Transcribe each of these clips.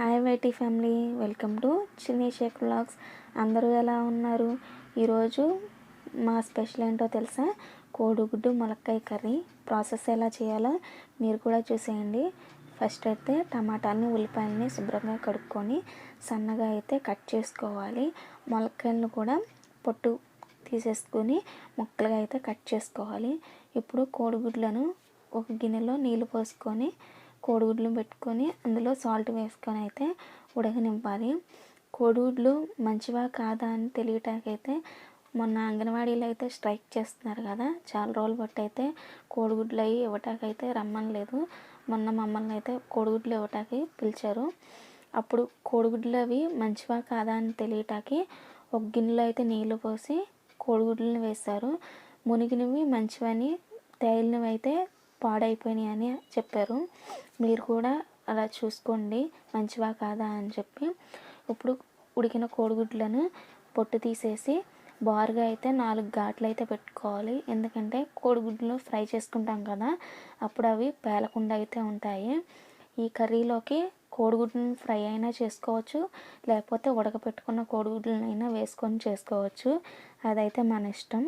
Hi YT family welcome to Chinni Shaik blogs అందరూ ఎలా ఉన్నారు? ఈరోజు మా స్పెషల్ ఏంటో తెలుసా? కోడిగుడ్డు ములక్కాయ కర్రీ. ప్రాసెస్ ఎలా చేయాలో మీరు కూడా చూసేయండి. ఫస్ట్ అయితే టమాటాలని ఉల్లిపాయలని శుభ్రంగా కడుక్కొని సన్నగా అయితే కట్ చేసుకోవాలి. ములక్కాయలను కూడా పొట్టు తీసేసుకొని ముక్కలుగా అయితే కట్ చేసుకోవాలి. ఇప్పుడు కోడిగుడ్లను ఒక గిన్నెలో నీళ్ళు పోసుకొని కోడిగుడ్లు పెట్టుకొని అందులో సాల్ట్ వేసుకొని అయితే ఉడకనివ్వాలి. కోడిగుడ్లు మంచివా కాదా అని తెలియటానికైతే మొన్న అంగన్వాడీలో అయితే స్ట్రైక్ చేస్తున్నారు కదా. చాలా రోజులు బట్టి అయితే కోడిగుడ్లు అవి ఇవ్వటాకైతే రమ్మనలేదు. మొన్న మమ్మల్ని అయితే కోడిగుడ్లు ఇవ్వటానికి పిలిచారు. అప్పుడు కోడిగుడ్లు అవి మంచివా కాదా అని తెలియటానికి ఒక గిన్నెలో అయితే నీళ్ళు పోసి కోడిగుడ్లను వేశారు. మునిగినవి మంచివని తేలినవి అయితే పాడైపోయినాయి అని చెప్పారు. మీరు కూడా అలా చూసుకోండి. మంచివా కాదా అని చెప్పి ఇప్పుడు ఉడికిన కోడిగుడ్లను పొట్టు తీసేసి బారుగా అయితే నాలుగు ఘాట్లు అయితే పెట్టుకోవాలి. ఎందుకంటే కోడిగుడ్లు ఫ్రై చేసుకుంటాం కదా అప్పుడు అవి పేలకుండా అయితే ఉంటాయి. ఈ కర్రీలోకి కోడిగుడ్లను ఫ్రై అయినా చేసుకోవచ్చు లేకపోతే ఉడకపెట్టుకున్న కోడిగుడ్లనైనా వేసుకొని చేసుకోవచ్చు. అదైతే మన ఇష్టం.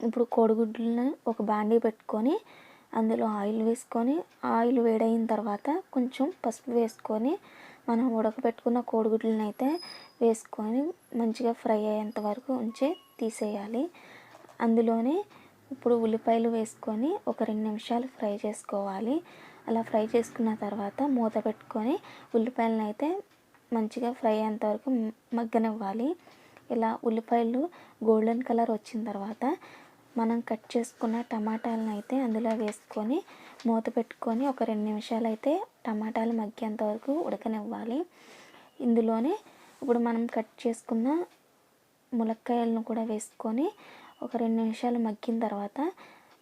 ఇప్పుడు కోడిగుడ్లను ఒక బాండీ పెట్టుకొని అందులో ఆయిల్ వేసుకొని ఆయిల్ వేడైన తర్వాత కొంచెం పసుపు వేసుకొని మనం ఉడకబెట్టుకున్న కోడిగుడ్లను అయితే వేసుకొని మంచిగా ఫ్రై అయ్యేంత వరకు ఉంచి తీసేయాలి. అందులోనే ఇప్పుడు ఉల్లిపాయలు వేసుకొని ఒక రెండు నిమిషాలు ఫ్రై చేసుకోవాలి. అలా ఫ్రై చేసుకున్న తర్వాత మూత పెట్టుకొని ఉల్లిపాయలను అయితే మంచిగా ఫ్రై అయ్యేంత వరకు మగ్గనివ్వాలి. ఇలా ఉల్లిపాయలు గోల్డెన్ కలర్ వచ్చిన తర్వాత మనం కట్ చేసుకున్న టమాటాలను అయితే అందులో వేసుకొని మూత పెట్టుకొని ఒక రెండు నిమిషాలు అయితే టమాటాలు మగ్గేంత వరకు ఉడకనివ్వాలి. ఇందులోనే ఇప్పుడు మనం కట్ చేసుకున్న ములక్కాయలను కూడా వేసుకొని ఒక రెండు నిమిషాలు మగ్గిన తర్వాత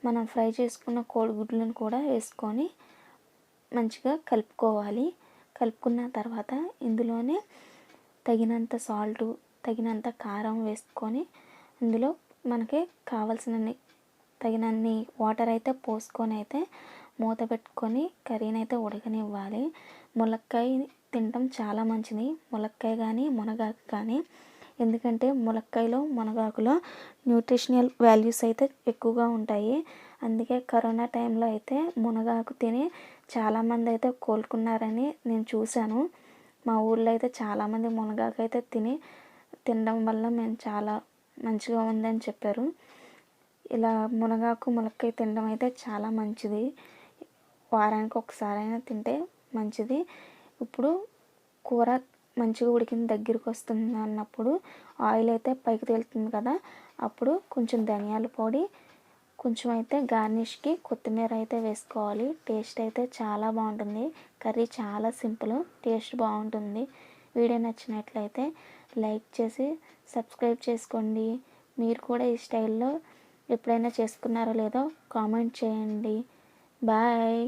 మనం ఫ్రై చేసుకున్న కోడిగుడ్లను కూడా వేసుకొని మంచిగా కలుపుకోవాలి. కలుపుకున్న తర్వాత ఇందులోనే తగినంత సాల్టు తగినంత కారం వేసుకొని ఇందులో మనకి కావలసినన్ని తగినన్ని వాటర్ అయితే పోసుకొని అయితే మూత పెట్టుకొని కర్రీని అయితే ఉడకనివ్వాలి. ములక్కాయ తినటం చాలా మంచిది. ములక్కాయ కానీ మునగాకు కానీ ఎందుకంటే ములక్కాయలో మునగాకులో న్యూట్రిషనల్ వాల్యూస్ అయితే ఎక్కువగా ఉంటాయి. అందుకే కరోనా టైంలో అయితే మునగాకు తిని చాలామంది అయితే కోలుకున్నారని నేను చూశాను. మా ఊళ్ళో అయితే చాలామంది మునగాకు అయితే తిని తినడం వల్ల మేము చాలా మంచిగా ఉందని చెప్పారు. ఇలా మునగాకు మునక్కాయ తినడం అయితే చాలా మంచిది. వారానికి ఒకసారైనా తింటే మంచిది. ఇప్పుడు కూర మంచిగా ఉడికిన దగ్గరికి వస్తుంది అన్నప్పుడు ఆయిల్ అయితే పైకి తేలుతుంది కదా అప్పుడు కొంచెం ధనియాల పొడి కొంచెం అయితే గార్నిష్కి కొత్తిమీర అయితే వేసుకోవాలి. టేస్ట్ అయితే చాలా బాగుంటుంది. కర్రీ చాలా సింపుల్ టేస్ట్ బాగుంటుంది. వీడియో నచ్చినట్లయితే లైక్ చేసి సబ్స్క్రైబ్ చేసుకోండి. మీరు కూడా ఈ స్టైల్లో ఎప్పుడైనా చేసుకున్నారో లేదో కామెంట్ చేయండి. బాయ్.